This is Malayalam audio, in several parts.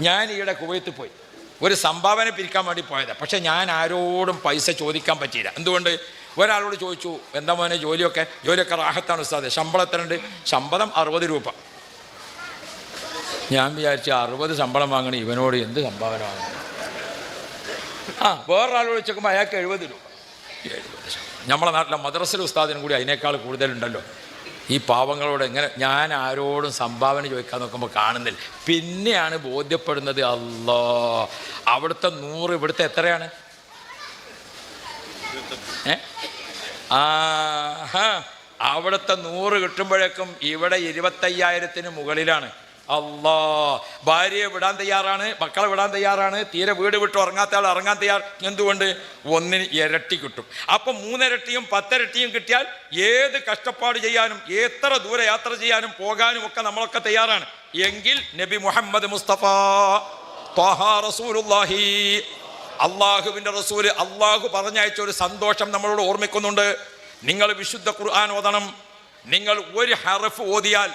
ഞാൻ ഈയിടെ കുവൈത്ത് പോയി. ഒരു സംഭാവന പിരിക്കാൻ വേണ്ടി പോയതാണ് പക്ഷെ ഞാൻ ആരോടും പൈസ ചോദിക്കാൻ പറ്റിയില്ല. എന്തുകൊണ്ട്? ഒരാളോട് ചോദിച്ചു എന്താ മോനെ ജോലിയൊക്കെ? ജോലിയൊക്കെ റാഹത്താണ് ഉസ്താദ്. ശമ്പളം എത്രയുണ്ട്? ശമ്പളം അറുപത് രൂപ. ഞാൻ വിചാരിച്ചു അറുപത് ശമ്പളം വാങ്ങണ ഇവനോട് എന്ത് സംഭാവന വാങ്ങണം? ആ വേറൊരാളോട് ചോദിക്കുമ്പോൾ അയാൾക്ക് എഴുപത് രൂപ. എഴുപത്. നമ്മളെ നാട്ടിലെ മദ്രസൽ ഉസ്താദിനും കൂടി അതിനേക്കാൾ കൂടുതലുണ്ടല്ലോ. ഈ പാവങ്ങളോട് എങ്ങനെ ഞാൻ ആരോടും സംഭാവന ചോദിക്കാൻ നോക്കുമ്പോൾ കാണുന്നില്ല. പിന്നെയാണ് ബോധ്യപ്പെടുന്നത് അല്ലോ. അവിടുത്തെ നൂറ് ഇവിടുത്തെ എത്രയാണ്. അവിടുത്തെ നൂറ് കിട്ടുമ്പോഴേക്കും ഇവിടെ ഇരുപത്തയ്യായിരത്തിന് മുകളിലാണ്. അല്ലാ ഭാര്യയെ വിടാൻ തയ്യാറാണ് മക്കളെ വിടാൻ തയ്യാറാണ് തീരെ വീട് വിട്ട് ഉറങ്ങാത്ത ആൾ ഇറങ്ങാൻ തയ്യാർ എന്തുകൊണ്ട്? ഒന്നിന് ഇരട്ടി കിട്ടും. അപ്പം മൂന്നിരട്ടിയും പത്തിരട്ടിയും കിട്ടിയാൽ ഏത് കഷ്ടപ്പാട് ചെയ്യാനും എത്ര ദൂരെ യാത്ര ചെയ്യാനും പോകാനും ഒക്കെ നമ്മളൊക്കെ തയ്യാറാണ്. എങ്കിൽ നബി മുഹമ്മദ് മുസ്തഫ ത്വാഹ റസൂലുള്ളാഹി. അള്ളാഹുവിന്റെ റസൂൽ അള്ളാഹു പറഞ്ഞയച്ച ഒരു സന്തോഷം നമ്മളോട് ഓർമ്മിക്കുന്നുണ്ട്. നിങ്ങൾ വിശുദ്ധ ഖുർആൻ ഓതണം. നിങ്ങൾ ഒരു ഹറഫ് ഓതിയാൽ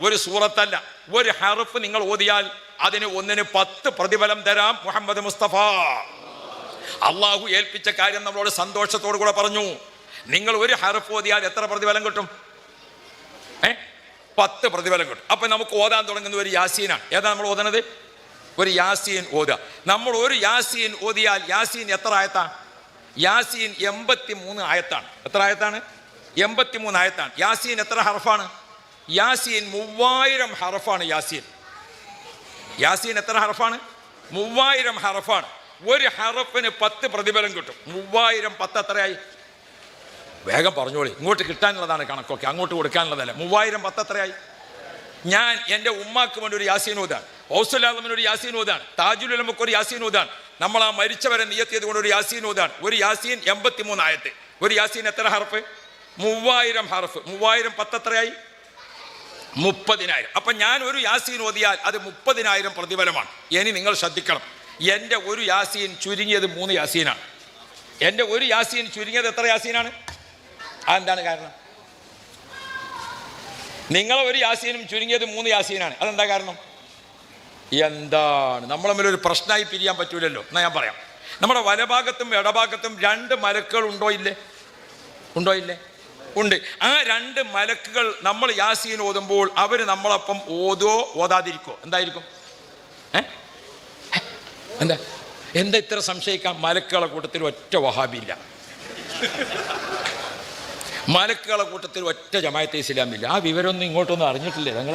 ഒരു സൂറത്തല്ല. ഒരു ഹറഫ് നിങ്ങൾ ഓതിയാൽ അതിന് ഒന്നിന് പത്ത് പ്രതിഫലം തരാം മുഹമ്മദ് മുസ്തഫ. അള്ളാഹു ഏൽപ്പിച്ച കാര്യം നമ്മളോട് സന്തോഷത്തോടു കൂടെ പറഞ്ഞു. നിങ്ങൾ ഒരു ഹറഫ് ഓതിയാൽ എത്ര പ്രതിഫലം കിട്ടും? ഏ? പത്ത് പ്രതിഫലം കിട്ടും. അപ്പൊ നമുക്ക് ഓതാൻ തുടങ്ങുന്ന ഒരു യാസീനാണ്. ഏതാ നമ്മൾ ഓതുന്നത്? ഒരു യാസീൻ ഓതുക. നമ്മൾ ഒരു യാസീൻ ഓതിയാൽ യാസീൻ എത്ര ആയത്താണ് യാസീൻ എൺപത്തി മൂന്ന് ആയത്താണ്. എത്ര ആയത്താണ്? എൺപത്തി മൂന്ന് ആയത്താണ്. യാസീൻ എത്ര ഹർഫാണ്? യാസീൻ മൂവായിരം ഹറഫാണ് യാസീൻ. യാസീൻ എത്ര ഹറഫാണ്? മൂവായിരം ഹറഫാണ്. ഒരു ഹറഫിന് പത്ത് പ്രതിഫലം കിട്ടും. മൂവായിരം പത്ത് എത്രയായി? വേഗം പറഞ്ഞോളി. ഇങ്ങോട്ട് കിട്ടാനുള്ളതാണ് കണക്കൊക്കെ. അങ്ങോട്ട് കൊടുക്കാനുള്ളതല്ല. മൂവായിരം പത്ത് എത്രയായി? ഞാൻ എന്റെ ഉമ്മാക്ക് വേണ്ടി ഒരു യാസീൻ ഓതാണ് ഔസുലാമിന് ഒരു യാസീൻ ഓതാണ് താജുലുലമക്ക് ഒരു യാസീൻ ഓതാണ് നമ്മൾ ആ മരിച്ചവരെ നിയത്തിയത് കൊണ്ട് ഒരു യാസീൻ ഓതാണ് ഒരു യാസീൻ എൺപത്തി മൂന്നായത്തെ ഒരു യാസീൻ എത്ര ഹറഫ്? മൂവായിരം ഹറഫ്. മൂവായിരം പത്ത് എത്രയായി? മുപ്പതിനായിരം. അപ്പം ഞാൻ ഒരു യാസീൻ ഓതിയാൽ അത് മുപ്പതിനായിരം പ്രതിഫലമാണ്. ഇനി നിങ്ങൾ ശ്രദ്ധിക്കണം. എന്റെ ഒരു യാസീൻ ചുരുങ്ങിയത് മൂന്ന് യാസീനാണ്. എന്റെ ഒരു യാസീൻ ചുരുങ്ങിയത് എത്ര യാസീനാണ്? അതെന്താണ് കാരണം? നിങ്ങളെ ഒരു യാസീനും ചുരുങ്ങിയത് മൂന്ന് യാസീനാണ്. അതെന്താ കാരണം? എന്താണ്? നമ്മൾ തമ്മിൽ ഒരു പ്രശ്നമായി പിരിയാൻ പറ്റൂലല്ലോ. എന്നാ ഞാൻ പറയാം. നമ്മുടെ വലഭാഗത്തും ഇടഭാഗത്തും രണ്ട് മലക്കുകൾ ഉണ്ടോ ഇല്ലേ? ഉണ്ടോ ഇല്ലേ? ഉണ്ട്. ആ രണ്ട് മലക്കുകൾ നമ്മൾ യാസീൻ ഓതുമ്പോൾ അവർ നമ്മളൊപ്പം ഓതോ ഓതാതിരിക്കോ. എന്തായിരിക്കും? എന്താ? എന്താ ഇത്ര സംശയിക്കാം മലക്കുകളെ കൂട്ടത്തിൽ ഒറ്റ വഹാബില്ല മലക്കുകളെ കൂട്ടത്തിൽ ഒറ്റ ജമായത്തെ ഇസ്ലാമില്ല. ആ വിവരമൊന്നും ഇങ്ങോട്ടൊന്നും അറിഞ്ഞിട്ടില്ലേ നിങ്ങളെ?